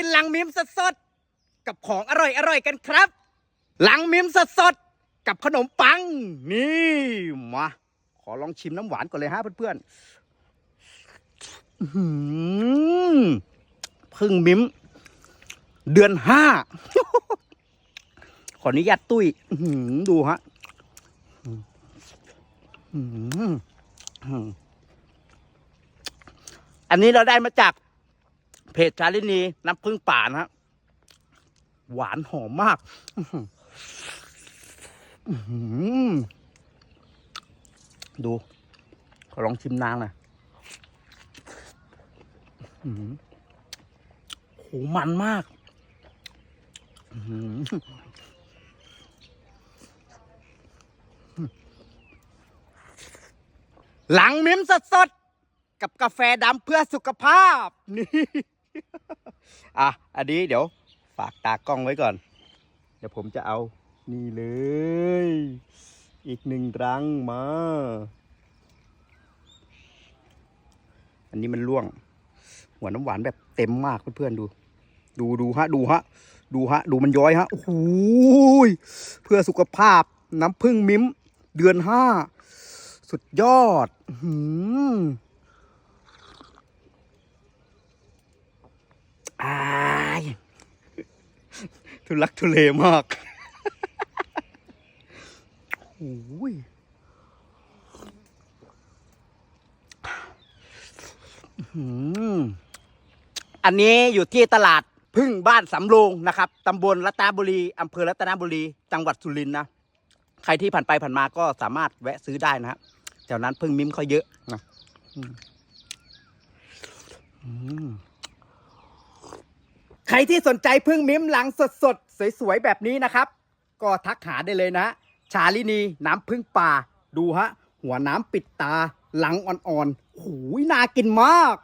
กินลังมิมสดๆกับของอร่อยๆกันครับ หลังมิมสดๆกับขนมปัง นี่มาขอลองชิมน้ำหวานก่อนเลยฮะเพื่อนๆอื้อหือพึ่งมิมเดือนห้าขออนุญาตตุ้ยดูฮะอันนี้เราได้มาจาก เพจชาลินีน้ำพึ่งป่านะฮะหวานหอมมากดูขอลองชิมนางหน่อยหือโหมันมากหลังมิมสดๆ กับกาแฟดำเพื่อสุขภาพ นี่ อะ อันนี้เดี๋ยวฝากตากล้องไว้ก่อน เดี๋ยวผมจะเอานี่เลย อีกหนึ่งรังมา อันนี้มันร่วง หัวน้ำหวานแบบเต็มมากเพื่อนๆดู ดูดูฮะ ดูฮะ ดูฮะ ดูมันย้อยฮะ โอ้โหยเพื่อสุขภาพน้ำพึ่งมิ้ม เดือนห้า สุดยอด หืออาย ทุลักทุเลมากโอ้ยอันนี้อยู่ที่ตลาดพึ่งบ้านสำโรงนะครับตำบลรัตนบุรีอำเภอรัตนบุรี จังหวัดสุรินทร์นะ ใครที่ผ่านไปผ่านมาก็สามารถแวะซื้อได้นะฮะแถวนั้นพึ่งมิ้มเขาเยอะนะอืม ใครที่สนใจพึ่งมิ้มหลังสดๆสวยๆแบบนี้นะครับ ก็ทักหาได้เลยนะ ชาลินีน้ำพึ่งป่าดูฮะ หัวน้ำปิดตาหลังอ่อนๆหูยน่ากินมาก